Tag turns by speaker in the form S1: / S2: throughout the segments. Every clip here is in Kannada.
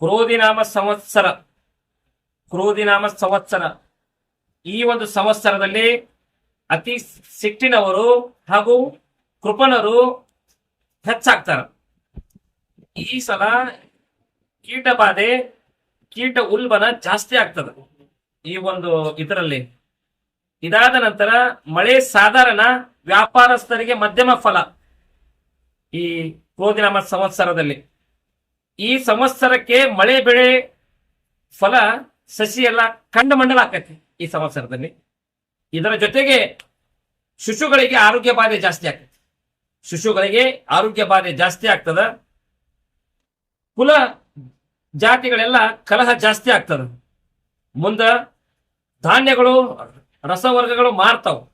S1: ಕ್ರೋಧಿನಾಮ ಸಂವತ್ಸರ. ಕ್ರೋಧಿನಾಮ ಸಂವತ್ಸರ. ಈ ಒಂದು ಸಂವತ್ಸರದಲ್ಲಿ ಅತಿ ಸಿಟ್ಟಿನವರು ಹಾಗೂ ಕೃಪಣರು ಹೆಚ್ಚಾಗ್ತಾರೆ. ಈ ಸಲ ಕೀಟ ಬಾಧೆ ಕೀಟ ಉಲ್ಬನ ಜಾಸ್ತಿ ಆಗ್ತದೆ ಈ ಒಂದು ಇದರಲ್ಲಿ. ಇದಾದ ನಂತರ ಮಳೆ ಸಾಧಾರಣ ವ್ಯಾಪಾರಸ್ಥರಿಗೆ ಮಧ್ಯಮ ಫಲ ಈ ಕ್ರೋಧಿನಾಮ ಸಂವತ್ಸರದಲ್ಲಿ. ಈ ಸಂವತ್ಸರಕ್ಕೆ ಮಳೆ ಬೆಳೆ ಫಲ ಸಸಿ ಎಲ್ಲ ಕಂಡಮಂಡಲ ಆಕತಿ ಈ ಸಂವತ್ಸರದಲ್ಲಿ. ಇದರ ಜೊತೆಗೆ ಶಿಶುಗಳಿಗೆ ಆರೋಗ್ಯ ಬಾಧೆ ಜಾಸ್ತಿ ಆಗ್ತದೆ ಶಿಶುಗಳಿಗೆ ಆರೋಗ್ಯ ಬಾಧೆ ಜಾಸ್ತಿ ಆಗ್ತದ. ಕುಲ ಜಾತಿಗಳೆಲ್ಲ ಕಲಹ ಜಾಸ್ತಿ ಆಗ್ತದ. ಮುಂದ ಧಾನ್ಯಗಳು, ರಸವರ್ಗಗಳು ಮಾರ್ತಾವ.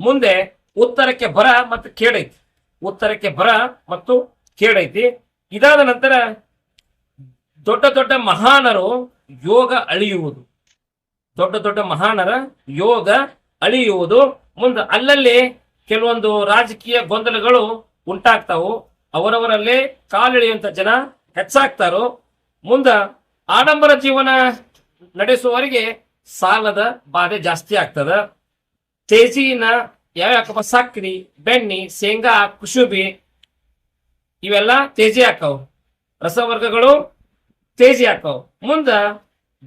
S1: ಮುಂದೆ ಉತ್ತರಕ್ಕೆ ಬರ ಮತ್ತು ಕೇಡೈತಿ. ಉತ್ತರಕ್ಕೆ ಬರ ಮತ್ತು ಕೇಡೈತಿ. ಇದಾದ ನಂತರ ದೊಡ್ಡ ದೊಡ್ಡ ಮಹಾನರು ಯೋಗ ಅಳಿಯುವುದು. ದೊಡ್ಡ ದೊಡ್ಡ ಮಹಾನರ ಯೋಗ ಅಳಿಯುವುದು. ಮುಂದೆ ಅಲ್ಲಲ್ಲಿ ಕೆಲವೊಂದು ರಾಜಕೀಯ ಗೊಂದಲಗಳು ಉಂಟಾಗ್ತಾವು. ಅವರವರಲ್ಲೇ ಕಾಲಿಳಿಯುವಂತ ಜನ ಹೆಚ್ಚಾಗ್ತಾರೋ. ಮುಂದ ಆಡಂಬರ ಜೀವನ ನಡೆಸುವವರಿಗೆ ಸಾಲದ ಬಾಧೆ ಜಾಸ್ತಿ ಆಗ್ತದ. ತೇಜಿನ ಯಾವ್ಯಾಕಪ್ಪ ಸಕ್ರಿ, ಬೆಣ್ಣಿ, ಶೇಂಗಾ ಕುಶುಬಿ ಇವೆಲ್ಲ ತೇಜಿ ಹಾಕವು. ರಸವರ್ಗಗಳು ತೇಜಿ ಹಾಕವು. ಮುಂದ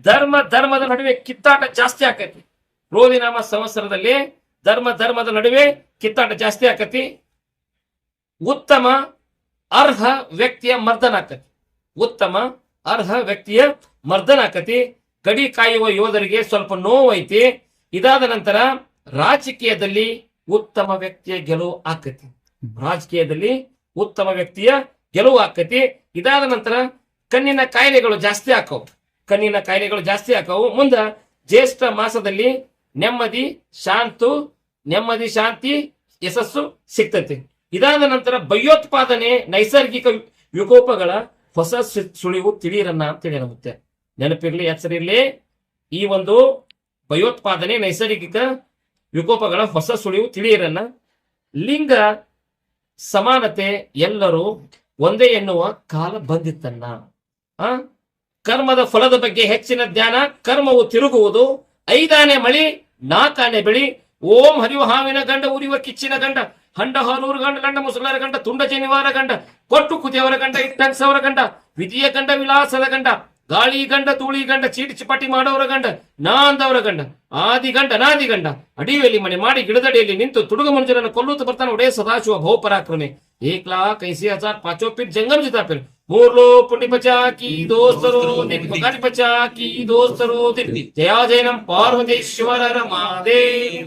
S1: ಧರ್ಮ ಧರ್ಮದ ನಡುವೆ ಕಿತ್ತಾಟ ಜಾಸ್ತಿ ಆಕತಿ. ರೋಧಿನಾಮ ಸಂವತ್ಸರದಲ್ಲಿ ಧರ್ಮ ಧರ್ಮದ ನಡುವೆ ಕಿತ್ತಾಟ ಜಾಸ್ತಿ ಆಕತಿ. ಉತ್ತಮ ಅರ್ಹ ವ್ಯಕ್ತಿಯ ಮರ್ದನ ಆಕತಿ. ಉತ್ತಮ ಅರ್ಹ ವ್ಯಕ್ತಿಯ ಮರ್ದನ ಆಕತಿ. ಗಡಿ ಕಾಯುವ ಯೋಧರಿಗೆ ಸ್ವಲ್ಪ ನೋವೈತಿ. ಇದಾದ ನಂತರ ರಾಜಕೀಯದಲ್ಲಿ ಉತ್ತಮ ವ್ಯಕ್ತಿಯ ಗೆಲುವು ಆಕತಿ. ರಾಜಕೀಯದಲ್ಲಿ ಉತ್ತಮ ವ್ಯಕ್ತಿಯ ಗೆಲುವು ಆಕತಿ. ಇದಾದ ನಂತರ ಕಣ್ಣಿನ ಕಾಯಿಲೆಗಳು ಜಾಸ್ತಿ ಆಕವು. ಕಣ್ಣಿನ ಕಾಯಿಲೆಗಳು ಜಾಸ್ತಿ ಆಕವು. ಮುಂದ ಜ್ಯೇಷ್ಠ ಮಾಸದಲ್ಲಿ ನೆಮ್ಮದಿ, ಶಾಂತು, ನೆಮ್ಮದಿ, ಶಾಂತಿ, ಯಶಸ್ಸು ಸಿಗ್ತೈತಿ ಇದಾದ ನಂತರ ಭಯೋತ್ಪಾದನೆ, ನೈಸರ್ಗಿಕ ವಿಕೋಪಗಳ ಹೊಸ ಸುಳಿವು ತಿಳಿಯರನ್ನ ಅಂತ ಹೇಳಿ ನಮಗೆ ನೆನಪಿರ್ಲಿ, ಎಚ್ಚರಿರ್ಲಿ. ಈ ಒಂದು ಭಯೋತ್ಪಾದನೆ, ನೈಸರ್ಗಿಕ ವಿಕೋಪಗಳ ಹೊಸ ಸುಳಿವು ತಿಳಿಯರನ್ನ ಲಿಂಗ ಸಮಾನತೆ ಎಲ್ಲರೂ ಒಂದೇ ಎನ್ನುವ ಕಾಲ ಬಂದಿತ್ತನ್ನ. ಆ? ಕರ್ಮದ ಫಲದ ಬಗ್ಗೆ ಹೆಚ್ಚಿನ ಜ್ಞಾನ ಕರ್ಮವು ತಿರುಗುವುದು, ಐದಾನೆ ಮಳಿ ನಾಕಾನೆ ಬೆಳಿ, ಓಂ ಹರಿವ ಹಾವಿನ ಗಂಡ, ಉರಿಯುವ ಕಿಚ್ಚಿನ ಗಂಡ, ಹಂಡ ಹಾಲೂರ ಗಂಡ ಗಂಡ ಮುಸಲರ ಗಂಡ, ತುಂಡ, ಜನಿವಾರ ಗಂಡ, ಕೊಟ್ಟು ಕುದಿಯವರ ಗಂಡ, ಇಟ್ಟಂಸವರ ಗಂಡ, ವಿಧಿಯ ಗಂಡ, ವಿಲಾಸದ ಗಂಡ ಗಾಳಿ ಗಂಡ ತೂಳಿ ಗಂಡ ಚೀಟಿ ಚಿಪಾಟಿ ಮಾಡೋರ ಗಂಡ ನಾ ಅಂದವರ ಗಂಡ ಆದಿ ಗಂಡ ನಾದಿ ಗಂಡ ಅಡಿಯಲ್ಲಿ ಮನೆ ಮಾಡಿ ಗಿಡದಡಿಯಲ್ಲಿ ನಿಂತು ತುಡುಗ ಮನುಷ್ಯರನ್ನು ಕೊಲ್ಲುತ್ತ ಬರ್ತಾನೆ ಒಡೆಯ ಸದಾಶಿವ ಬಹುಪರಾಕ್ರಮೆ ಏಕ್ ಲಾಖ ಐಸಿ ಹಜಾರ್ ಪಾಚೋ ಪಿಟ್ ಜಂಗಮ್ ಜಿತಾ ಪಿರ್ ಮೂರ್ ಲೋ ಪುಂಡಿ ಪಚಾಕಿ ದೋಸ್ತರು ಗಾಡಿ ಪಚಾಕಿ ದೋಸ್ತರು ದಿಟ್ಟಿ ಜಯ ಜಯನಂ ಪಾರ್ವತೇಶ್ವರರ ಮಾದೇವ್